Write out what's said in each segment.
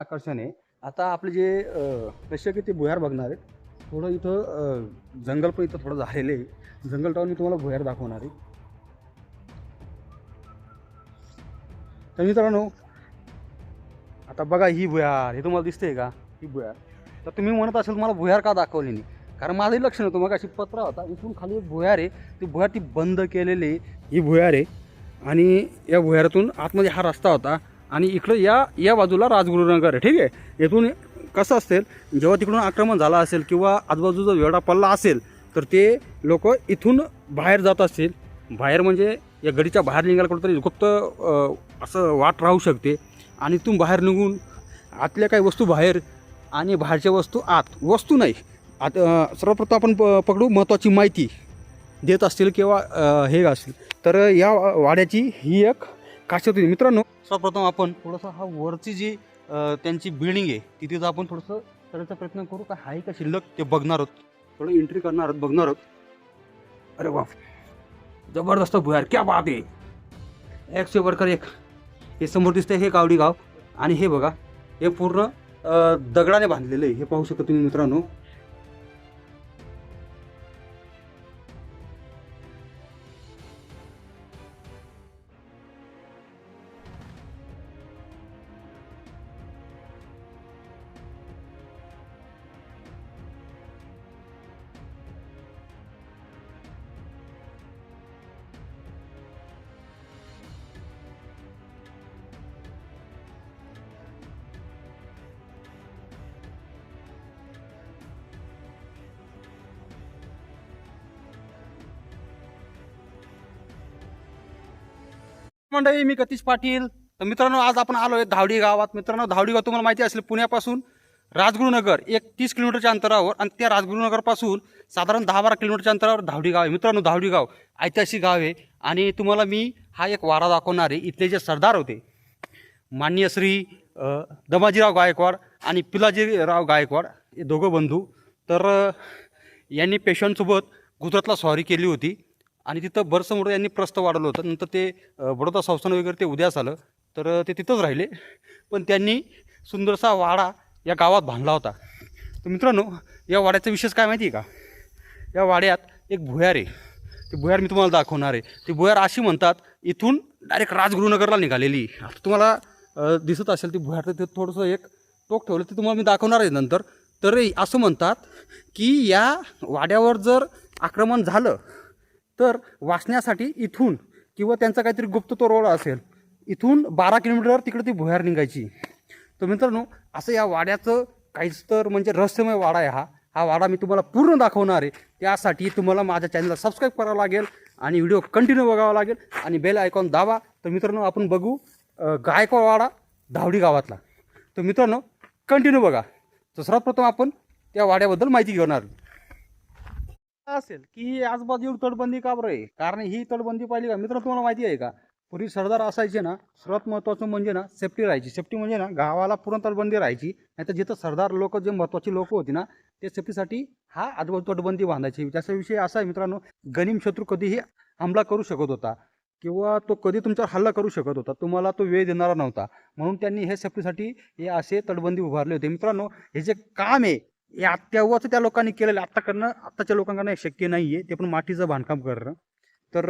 आकर्षण आहे. आता आपले जे प्रेक्षक आहे ते भुयार बघणार आहेत. थोडं इथं जंगल पण इथं थोडं झालेलं आहे. जंगल टाऊन मी तुम्हाला भुयार दाखवणार आहे. तर मित्रांनो आता बघा ही भुयार. हे तुम्हाला दिसते का? ही भुयार. तर तुम्ही म्हणत असेल मला भुयार का दाखवली नाही? कारण माझंही लक्ष नव्हतं. मग अशी पत्रा होता. इथून खाली एक भुयार आहे. ती भुयार ती बंद केलेली आहे. ही भुयार आहे. आणि या भुयारातून आतमध्ये हा रस्ता होता. आणि इकडं या या बाजूला राजगुरुनगर आहे ठीक आहे? येथून कसं असेल जेव्हा तिकडून आक्रमण झालं असेल किंवा आजूबाजूचा वेढा पल्ला असेल तर ते लोक इथून बाहेर जात असतील. बाहेर म्हणजे या गडीच्या बाहेर निघायला कुठंतरी गुप्त असं वाट राहू शकते. आणि इथून बाहेर निघून आतल्या काही वस्तू बाहेर आणि बाहेरच्या वस्तू आत. वस्तू नाही. आत सर्वप्रथम आपण प पकडू महत्त्वाची माहिती देत असतील किंवा हे असतील. तर या वाड्याची ही एक काशी होती. मित्रांनो सर्वप्रथम आपण थोडंसं हा वरची जी त्यांची बिल्डिंग आहे तिथे जर आपण थोडंसं करायचा प्रयत्न करू का आहे का शिल्लक ते बघणार आहोत. थोडं एंट्री करणार आहोत बघणार आहोत. अरे बाप जबरदस्त भुयार. क्या बात आहे. एकशे वर्कर वरकर एक. हे समोर दिसतंय हे गावडी गाव. आणि हे बघा हे पूर्ण दगडाने बांधलेलं आहे. हे पाहू शकता तुम्ही मित्रांनो. मंडळी मी गतीश पाटील. तर मित्रांनो आज आपण आलो आहे धावडी गावात. मित्रांनो धावडी गाव तुम्हाला माहिती असेल पुण्यापासून राजगुरुनगर एक तीस किलोमीटरच्या अंतरावर आणि त्या राजगुरुनगरपासून साधारण दहा बारा किलोमीटरच्या अंतरावर धावडी गाव आहे. मित्रांनो धावडी गाव ऐतिहासिक गाव आहे. आणि तुम्हाला मी हा एक वारा दाखवणार आहे. इथले जे सरदार होते माननीय श्री दमाजीराव गायकवाड आणि पिलाजीराव गायकवाड हे दोघं बंधू तर यांनी पेशंटसोबत गुजरातला स्वारी केली होती. आणि तिथं बरंचसं यांनी प्रस्थ वाढवलं होतं. नंतर ते बडोदा संस्थान वगैरे ते उद्यास आलं तर ते तिथंच राहिले. पण त्यांनी सुंदरसा वाडा या गावात बांधला होता. तर मित्रांनो या वाड्याचा विशेष काय माहिती आहे का? या वाड्यात एक भुयार आहे. ते भुयार मी तुम्हाला दाखवणार आहे. ती भुयार अशी म्हणतात इथून डायरेक्ट राजगुरुनगरला निघालेली. आता तुम्हाला दिसत असेल ती भुयार तर ते थोडंसं एक टोक ठेवलं ते तुम्हाला मी दाखवणार आहे नंतर. तर असं म्हणतात की या वाड्यावर जर आक्रमण झालं तर वाचण्यासाठी इथून किंवा त्यांचा काहीतरी गुप्त रोड असेल इथून बारा किलोमीटरवर तिकडे ती भुयार निघायची. तर मित्रांनो असं या वाड्याचं काहीच तर म्हणजे रहस्यमय वाडा आहे हा. हा वाडा मी तुम्हाला पूर्ण दाखवणार आहे. त्यासाठी तुम्हाला माझ्या चॅनलला सबस्क्राईब करावं लागेल आणि व्हिडिओ कंटिन्यू बघावा लागेल आणि बेल आयकॉन दावा तर मित्रांनो आपण बघू अ, गायकवाड वाडा धावडी गावातला. तर मित्रांनो कंटिन्यू बघा. तर सर्वप्रथम आपण त्या वाड्याबद्दल माहिती घेणार. असेल की आजबाजू तटबंदी का बरं आहे? कारण ही तटबंदी पाहिली का? मित्रांनो तुम्हाला माहिती आहे का? पूर्वी सरदार असायचे ना सर्वात महत्त्वाचं म्हणजे ना सेफ्टी राहायची. सेफ्टी म्हणजे ना गावाला पूर्ण तटबंदी राहायची. नाही तर जिथं सरदार लोक जे महत्त्वाची लोक होती ना ते सेफ्टीसाठी हा आजूबाजू तटबंदी बांधायची. त्याचा विषय असा आहे मित्रांनो गनिम शत्रू कधीही हमला करू शकत होता किंवा तो कधी तुमच्यावर हल्ला करू शकत होता. तुम्हाला तो वेळ देणारा नव्हता. म्हणून त्यांनी हे सेफ्टीसाठी हे असे तटबंदी उभारले होते. मित्रांनो हे जे काम आहे हे आत- तेव्हाच त्या लोकांनी केलेलं आत्ता करणं आत्ताच्या लोकांना शक्य नाही आहे ते पण मातीचं बांधकाम करणं तर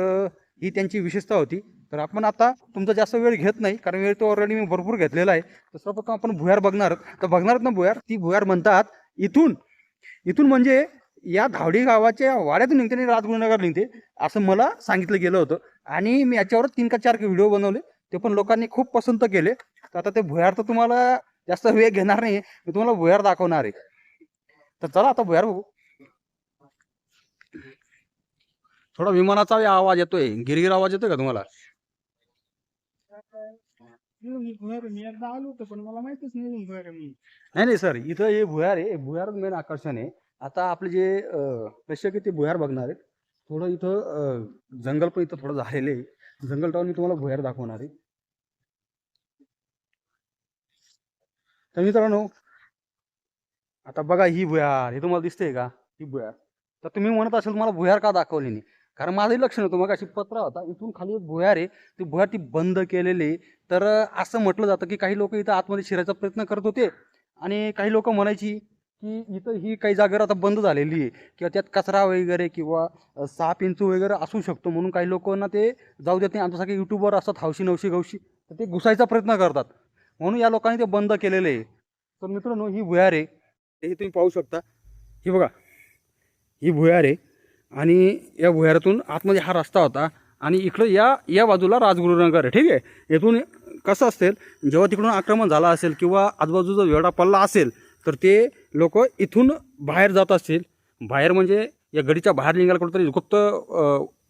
ही त्यांची विशेषता होती. तर आपण आता तुमचा जास्त वेळ घेत नाही कारण वेळ तो ऑलरेडी मी भरपूर घेतलेला आहे. तर सर्वप्रथम आपण भुयार बघणार तर बघणार ना भुयार? ती भुयार म्हणतात इथून इथून म्हणजे या धावडी गावाच्या वाड्यातून निघते आणि राजगुरुनगर निघते असं मला सांगितलं गेलं होतं. आणि मी याच्यावर तीन का चार व्हिडिओ बनवले. ते पण लोकांनी खूप पसंत केले. तर आता ते भुयार तर तुम्हाला जास्त वेळ घेणार नाही मी तुम्हाला भुयार दाखवणार आहे. तर चला आता भुयार बघू. थोडा विमानाचा आवाज येतोय. गिरगिर आवाज येतोय का तुम्हाला? नाही नाही सर इथं हे भुयार आहे. भुयार मेन आकर्षण आहे. आता आपले जे प्रेक्षक आहे ते भुयार बघणार आहेत. थोडं इथं जंगल पण इथं थोडं झालेलं आहे. जंगल टाऊन मी तुम्हाला भुयार दाखवणार आहे. तर मित्रांनो आता बघा ही भुयार हे तुम्हाला दिसतंय का? ही भुयार. तर तुम्ही म्हणत असेल मला भुयार का दाखवली नाही? कारण माझंही लक्ष नव्हतं. मग अशी पत्रा होता. इथून खाली एक भुयार आहे. ती भुयार ती बंद केलेली. तर असं म्हटलं जातं की काही लोक इथं आतमध्ये शिरायचा प्रयत्न करत होते. आणि काही लोक म्हणायची की इथं ही काही जागेवर आता बंद झालेली आहे. किंवा त्यात कचरा वगैरे किंवा साप इंचू वगैरे असू शकतो. म्हणून काही लोकांना ते जाऊ देत नाही. आमच्यासारखे यूट्यूबर असतात हौशी नवशी गवशी तर ते घुसायचा प्रयत्न करतात. म्हणून या लोकांनी ते बंद केलेलं आहे. तर मित्रांनो ही भुयार आहे. हे तुम्ही पाहू शकता. ही बघा. ही भुयार आहे आणि या भुयारातून आतमध्ये हा रस्ता होता आणि इकडं या या बाजूला राजगुरुनगर आहे. ठीक आहे? येथून कसं असेल जेव्हा तिकडून आक्रमण झालं असेल किंवा आजूबाजूचा वेडा पल्ला असेल तर ते लोक इथून बाहेर जात असतील. बाहेर म्हणजे या गडीच्या बाहेर निघायला कुठंतरी गुप्त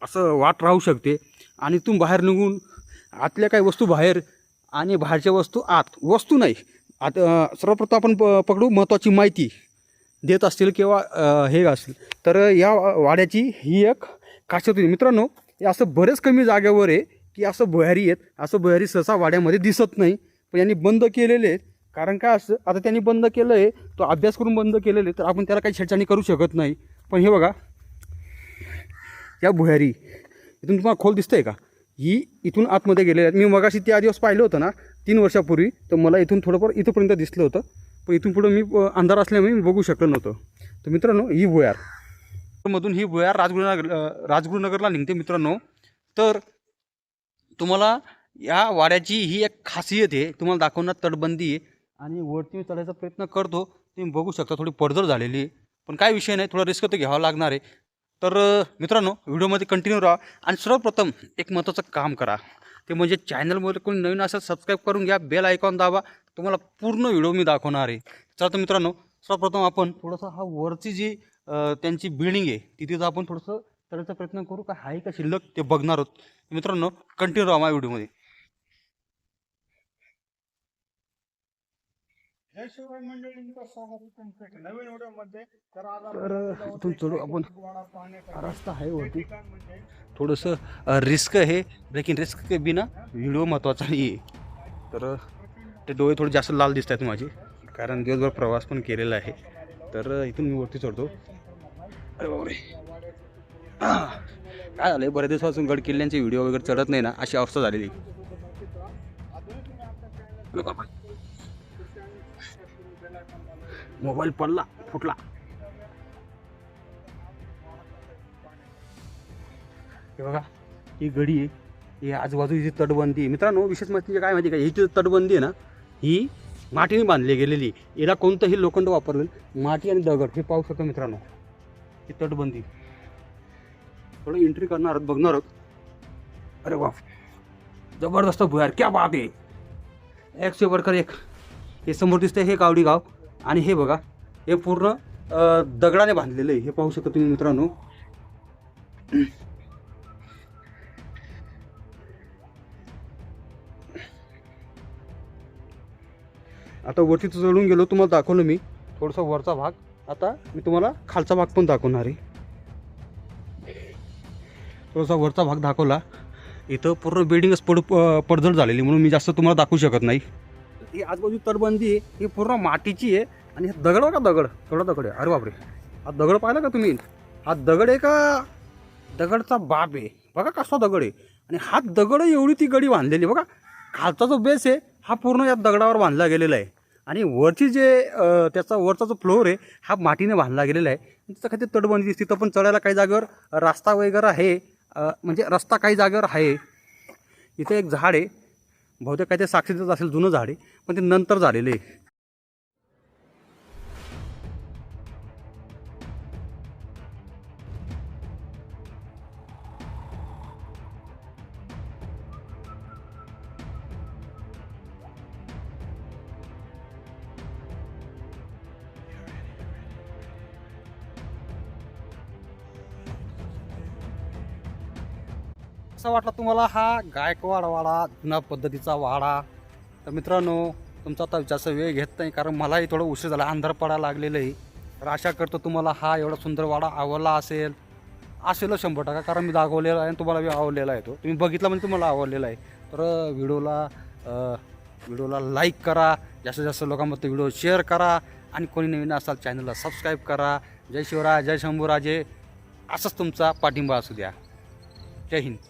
असं वाट राहू शकते. आणि इथून बाहेर निघून आतल्या काही वस्तू बाहेर आणि बाहेरच्या वस्तू आत. वस्तू नाही. आता सर्वप्रथम आपण प पकडू महत्त्वाची माहिती देत असतील किंवा हे असतील. तर या वाड्याची ही एक खासियत होती. मित्रांनो हे असं बरेच कमी जागेवर आहे की असं भुयारी आहेत. असं भुयारी सहसा वाड्यामध्ये दिसत नाही. पण यांनी बंद केलेले आहेत. कारण काय असं आता त्यांनी बंद केलं आहे तो अभ्यास करून बंद केलेले तर आपण त्याला काही छेडछाणी करू शकत नाही. पण हे बघा या भुयारी इथून तुम्हाला खोल दिसतंय का? ही इथून आतमध्ये गेलेली आहेत. मी मगाशी त्या दिवस पाहिलं होतं ना तीन वर्षापूर्वी तर मला इथून थोडंफार इथंपर्यंत दिसलं होतं पण इथून पुढं मी अंधार असल्यामुळे मी बघू शकलो नव्हतं. तर मित्रांनो ही भुयार. मधून ही भुयार राजगुरुनगर राजगुरुनगरला निघते मित्रांनो. तर तुम्हाला या वाड्याची ही एक खासियत आहे तुम्हाला दाखवणार तटबंदी आहे आणि वरती मी चढायचा प्रयत्न करतो तुम्ही बघू शकता थोडी पडझड झालेली आहे. पण काय विषय नाही थोडा रिस्क तर घ्यावा लागणार आहे. तर मित्रांनो व्हिडिओमध्ये कंटिन्यू राहा आणि सर्वप्रथम एक महत्त्वाचं काम करा. ते म्हणजे चॅनलमध्ये कोणी नवीन असेल सबस्क्राईब करून घ्या बेल आयकॉन दाबा. तुम्हाला पूर्ण व्हिडिओ मी दाखवणार आहे. चला तर मित्रांनो सर्वप्रथम आपण थोडंसं हा वरची जी त्यांची बिल्डिंग आहे तिथे आपण थोडंसं चढायचा प्रयत्न करू का आहे का शिल्लक ते बघणार आहोत. मित्रांनो कंटिन्यू राहा माझ्या व्हिडिओमध्ये जय शिवराय स्वागत नवीन तर आज तर आपण इथून चढू आपण रस्ता आहे वरती. थोडंसं रिस्क आहे. लेकिन रिस्क के बिना व्हिडिओ महत्त्वाचा नाही आहे तर ते डोळे थोडे जास्त लाल दिसत आहेत माझे. कारण दिवसभर प्रवास पण केलेला आहे. तर इथून मी वरती चढतो. अरे बापरे. आह. काय झालं बऱ्याच दिवसापासून गड किल्ल्यांचे व्हिडिओ वगैरे चढत नाही ना. अशी अवस्था झालेली. मोबाईल पडला फुटला. हे बघा ही घडी आहे. ही आजूबाजूची तटबंदी आहे. मित्रांनो विशेष म्हणजे काय माहिती का? ही जी तटबंदी आहे ना ही मातीने बांधली गेलेली याला कोणतंही लोखंड वापरलं माती आणि दगड हे पाहू शकतो मित्रांनो. ही तटबंदी. थोडं एंट्री करणार आहोत बघणार आहोत. अरे वा जबरदस्त भुयार क्या बात आहे. एक से एक. हे समोर दिसतंय हे कावडी गाव. आणि हे बघा हे पूर्ण दगडाने बांधलेलं आहे. हे पाहू शकता तुम्ही मित्रांनो. आता वरती चढून गेलो तुम्हाला दाखवलं मी. थोडासा वरचा भाग. आता मी तुम्हाला खालचा भाग पण दाखवणार आहे. थोडासा वरचा भाग दाखवला. इथं पूर्ण बिल्डिंगच पड पडझड झालेली म्हणून मी जास्त तुम्हाला दाखवू शकत नाही. ही आजूबाजू तटबंदी आहे ही पूर्ण मातीची आहे. आणि हे दगड का दगड. थोडा दगड आहे. अरे बापरे. हा दगड पाहिला का तुम्ही? हा दगड आहे का? दगडचा बाप आहे. बघा कसा दगड आहे. आणि हा दगड एवढी ती गडी बांधलेली आहे. बघा खालचा जो बेस आहे हा पूर्ण या दगडावर बांधला गेलेला आहे. आणि वरची जे त्याचा वरचा जो फ्लोअर आहे हा मातीने बांधला गेलेला आहे. तिथं काही तटबंदी दिसते तिथं पण चढायला काही जागेवर रस्ता वगैरे आहे. म्हणजे रस्ता काही जागेवर आहे. इथं एक झाड आहे. बहुतेक काय ते साक्षीचं असेल जुनं झाड आहे पण ते नंतर झालेलं आहे. कसा वाटला तुम्हाला हा गायकवाड वाडा जुना पद्धतीचा वाडा? तर मित्रांनो तुमचा आता जास्त वेळ घेत नाही कारण मलाही थोडं उशीर झाला अंधार पडायला लागलेलं आहे तर आशा करतो तुम्हाला हा एवढा सुंदर वाडा आवडला असेल असेलच शंभर टक्का कारण मी दाखवलेला आहे आणि तुम्हाला मी आवडलेला आहे तो. तुम्ही बघितला म्हणजे तुम्हाला आवडलेला आहे. तर व्हिडिओला व्हिडिओला लाईक करा जास्तीत जास्त लोकांमध्ये व्हिडिओ शेअर करा आणि कोणी नवीन असाल चॅनलला सबस्क्राईब करा. जय शिवराय जय शंभूराजे असंच तुमचा पाठिंबा असू द्या. जय हिंद.